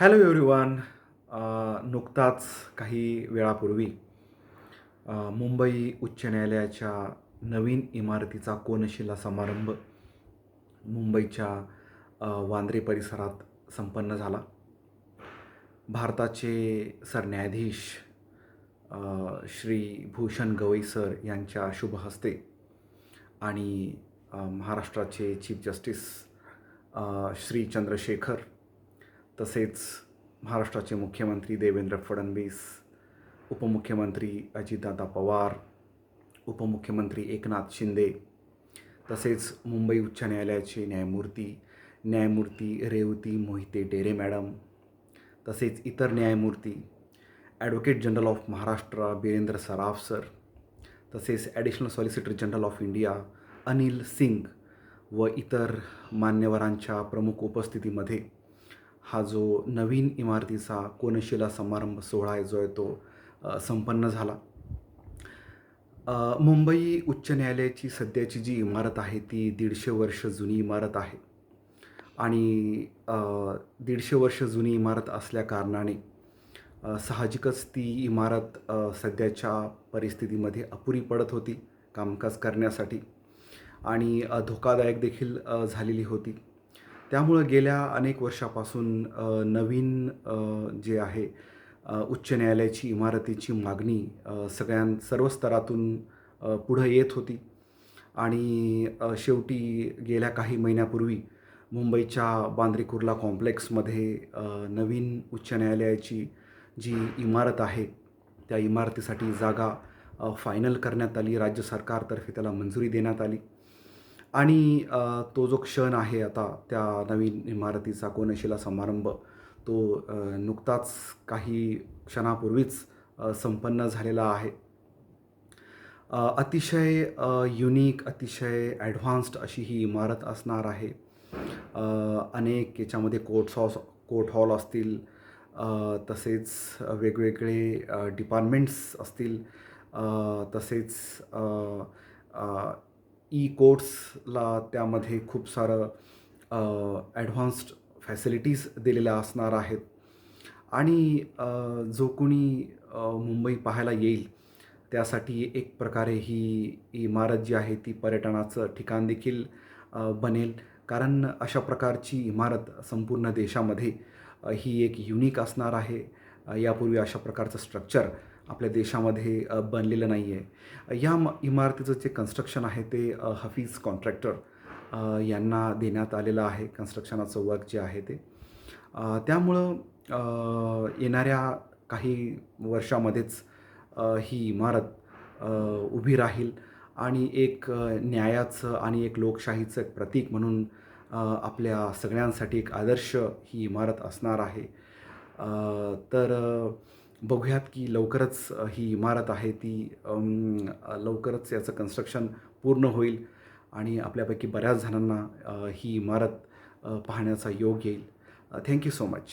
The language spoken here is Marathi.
हॅलो एव्हरीवन uh, नुकताच काही वेळापूर्वी uh, मुंबई उच्च न्यायालयाच्या नवीन इमारतीचा कोनशिला समारंभ मुंबईच्या uh, वांद्रे परिसरात संपन्न झाला. भारताचे सरन्यायाधीश श्री भूषण गवई सर यांच्या शुभ हस्ते आणि महाराष्ट्राचे चीफ जस्टिस श्री चंद्रशेखर तसेच महाराष्ट्राचे मुख्यमंत्री देवेंद्र फडणवीस उपमुख्यमंत्री अजितदादा पवार उपमुख्यमंत्री एकनाथ शिंदे तसेच मुंबई उच्च न्यायालयाचे न्यायमूर्ती न्यायमूर्ती रेवती मोहिते डेरे मॅडम तसेच इतर न्यायमूर्ती advocate general of Maharashtra Birendra Saraf sir तसेच additional solicitor general of India Anil Singh व इतर मान्यवरांच्या प्रमुख उपस्थितीमध्ये हा जो नवीन इमारतीचा कोनशिला समारंभ सोहळा आहे जो आहे तो संपन्न झाला. मुंबई उच्च न्यायालयाची सध्याची जी इमारत आहे ती दीडशे वर्ष जुनी इमारत आहे. आणि दीडशे वर्ष जुनी इमारत असल्या कारणाने साहजिकच ती इमारत सध्याच्या परिस्थितीमध्ये अपुरी पडत होती कामकाज करण्यासाठी. आणि धोकादायक देखील झालेली होती. त्यामुळं गेल्या अनेक वर्षापासून नवीन जे आहे उच्च न्यायालयाची इमारतीची मागणी सगळ्यां सर्व स्तरातून पुढं येत होती. आणि शेवटी गेल्या काही महिन्यापूर्वी मुंबईच्या बांद्रे कुर्ला कॉम्प्लेक्समध्ये नवीन उच्च न्यायालयाची जी इमारत आहे त्या इमारतीसाठी जागा फायनल करण्यात आली. राज्य सरकारतर्फे त्याला मंजुरी देण्यात आली. आणि तो जो क्षण आहे आता त्या नवीन इमारतीचा कोनशिला समारंभ तो नुकताच काही क्षणापूर्वीच संपन्न झालेला आहे. अतिशय युनिक अतिशय ॲडव्हान्स्ड अशी ही इमारत असणार आहे. अनेक याच्यामध्ये कोर्ट्स हॉस कोर्ट हॉल असतील तसेच वेगवेगळे डिपार्टमेंट्स असतील तसेच ई कोर्ट्सला त्यामध्ये खूप सारं ॲडव्हान्स्ड फॅसिलिटीज दिलेल्या असणार आहेत. आणि जो कोणी मुंबई पाहायला येईल त्यासाठी एक प्रकारे ही इमारत जी आहे ती पर्यटनाचं ठिकाण देखील बनेल. कारण अशा प्रकारची इमारत संपूर्ण देशामध्ये ही एक युनिक असणार आहे. यापूर्वी अशा प्रकारचं स्ट्रक्चर आपल्या देशामध्ये बनलेलं नाही आहे या म इमारतीचं जे कन्स्ट्रक्शन आहे ते हफीज कॉन्ट्रॅक्टर यांना देण्यात आलेलं आहे. कन्स्ट्रक्शनाचं वर्क जे आहे ते. त्यामुळं येणाऱ्या काही वर्षामध्येच ही इमारत उभी राहील. आणि एक न्यायाचं आणि एक लोकशाहीचं एक प्रतीक म्हणून आपल्या सगळ्यांसाठी एक आदर्श ही इमारत असणार आहे. तर बघूयात की लवकरच ही इमारत आहे ती लवकरच याचं कन्स्ट्रक्शन पूर्ण होईल आणि आपल्यापैकी बऱ्याच जणांना ही इमारत पाहण्याचा योग येईल. Thank you so much